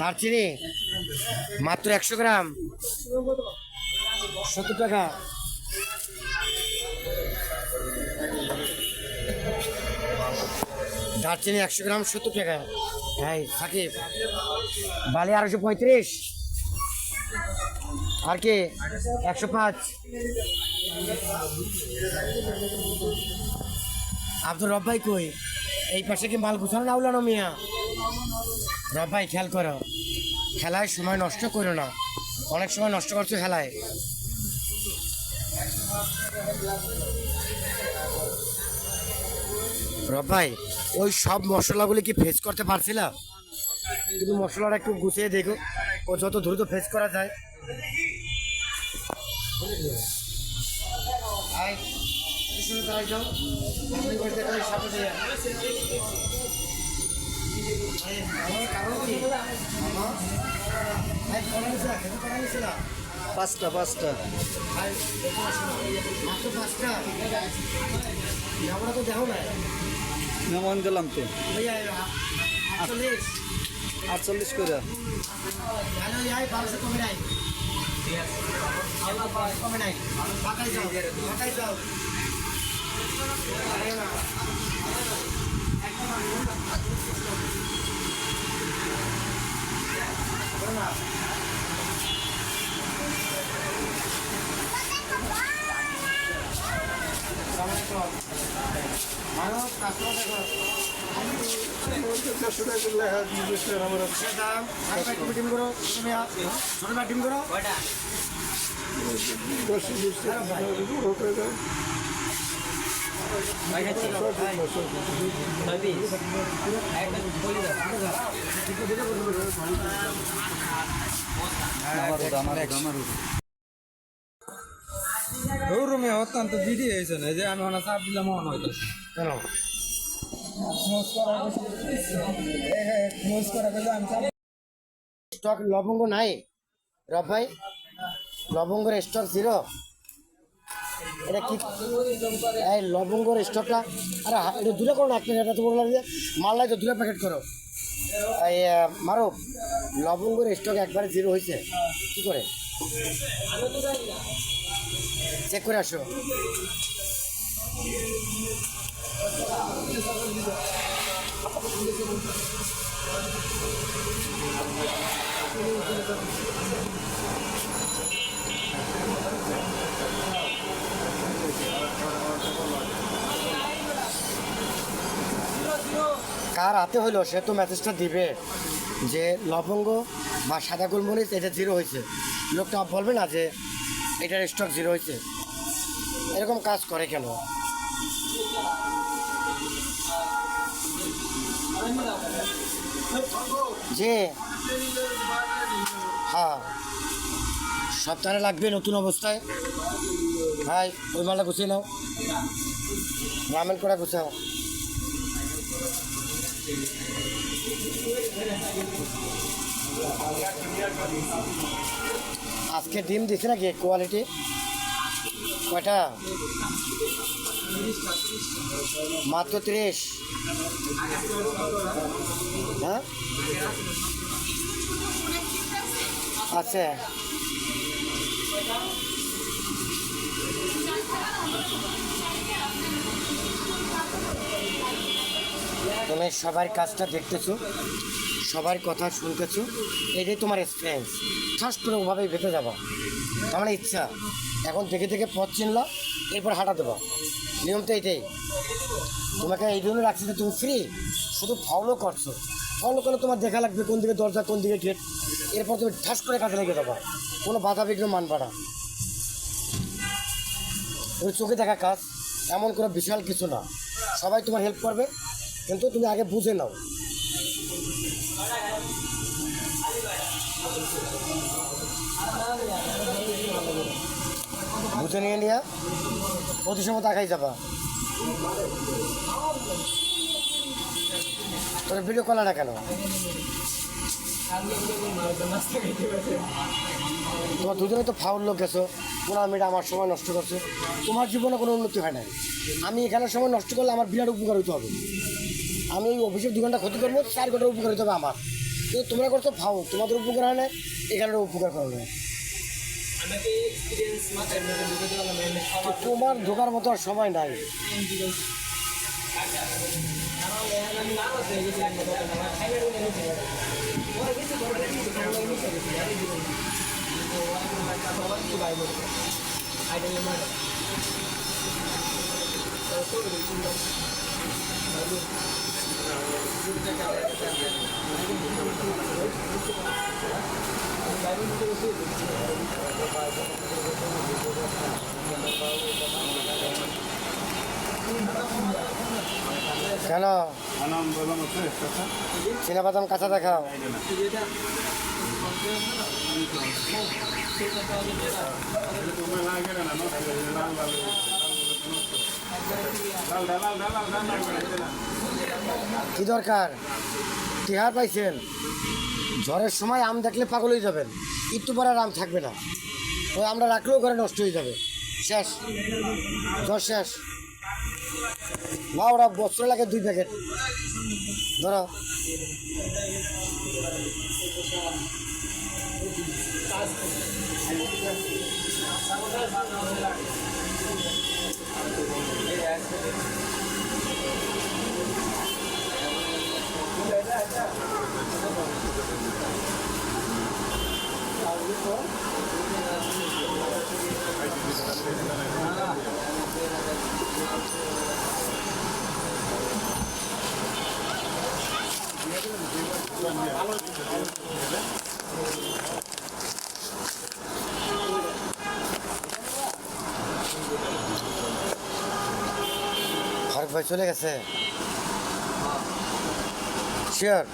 দারচিনি? মাত্র একশো গ্রাম। সত্তর টাকা। দারচিনি একশো গ্রাম সত্তর টাকা। হ্যাঁ সাকিব বালি আড়াইশো পঁয়ত্রিশ। আর কে? একশো পাঁচ। আব্দুল রব্বাই কই? এই পাশে কি মাল গুছানো না উলানো মিয়া? রব্বাই খেয়াল করো। খেলায় সময় নষ্ট করো না। অনেক সময় নষ্ট করছ খেলায়। রব্বাই ওই সব মশলাগুলি কি ফেস করতে পারছিলাম কিন্তু মশলাটা একটু গুছিয়ে দেখো। ও যত দ্রুত ফেস করা যায়। পিছনে দাঁড়াই যাও। দিয়ে। পাঁচটা পাঁচটা পাঁচটা। আমরা তো দেখো না দিলাম তো আটচল্লিশ করে কমে নাই কমে নাই যাও যাও তুমি ডিম করো তুমি ছোটটা ডিম করো আমার আমার আমার রুমে অত্যন্ত বিধি হয়েছে না যে আমি ওনা চাপ দিলাম মনে হইতো কেন স্টক লবঙ্গ নাই রব ভাই লবঙ্গের স্টক জিরো এটা কি? এই লবঙ্গর স্টকটা আরে, এটা দূরে করো না, এক এটা তো বড় লাগে মাল্লাই তো দূরে প্যাকেট করো। এই মারো, লবঙ্গের স্টক একবারে জিরো হয়েছে। কি করে? চেক করে আসো। কার হাতে হইল সে তো মেসেজটা দিবে। যে লবঙ্গ বা সাদা গোলমরিচ, এটা জিরো হয়েছে। লোকটা বলবে না যে এটার স্টক জিরো হয়েছে। এরকম কাজ করে কেন? যে হ্যাঁ সপ্তাহে লাগবে নতুন অবস্থায়। ভাই, ওই মালটা গুছিয়ে নাও। রামেন করা গুছাও? আজকে ডিম দিছে নাকি? কোয়ালিটি কয়টা? মাত্র ত্রিশ। হ্যাঁ? আচ্ছা তুমি সবার কাজটা দেখতেছো, সবার কথা শুনতেছো, এটাই তোমার এক্সপিরিয়েন্স ঠাস করে ওভাবেই ভেতে যাব। আমার ইচ্ছা, এখন দেখে দেখে পথ চিনলা, এরপর হাঁটা দেবো। নিয়ম তো এটাই। তোমাকে এই জন্য রাখছি যে তুমি ফ্রি শুধু ফলো করছ। ফলো করলে তোমার দেখা লাগবে কোন দিকে দরজা, কোন দিকে গেট এরপর তুমি ঠাস করে কাজে লেগে যাব। কোনো বাধা বিঘ্ন মানবা না। ওই চোখে দেখা কাজ, এমন কোনো বিশাল কিছু না। সবাই তোমার হেল্প করবে। কিন্তু তুমি আগে বুঝে নাও। বুঝে নিয়ে নিয়ে প্রতি সময় তাকাই যাবা। তোর ভিডিও কলা না কেন? তোমার দুজনে তো ফাউল লোক গেছো পনেরো মিনিট আমার সময় নষ্ট করছ। তোমার জীবনে কোনো উন্নতি হয় না আমি এখানে সময় নষ্ট করলে আমার বিরাট উপকার হতে হবে। আমি ওই অফিসের দু ঘণ্টা ক্ষতি করব চার ঘণ্টা উপকার হতে হবে আমার কিন্তু তোমরা করছ ফাও তোমাদের উপকার হয় না এখানে উপকার করবে না তোমার ঢোকার মতো আর সময় নাই কেন? চিনা বাদাম কাঁচা দেখাও। কি দরকার? টিহার পাইছেন? ঝড়ের সময় আম দেখলে পাগল হয়ে যাবেন। একটু পরে আর আম থাকবে না। ওই আমরা রাখলেও ঘরে নষ্ট হয়ে যাবে। শেষ। জ্বর শেষ। না ওরা বছর লাগে দুই প্যাকেট। ধরো। ভালো ভাই চলে গেছে। শিওর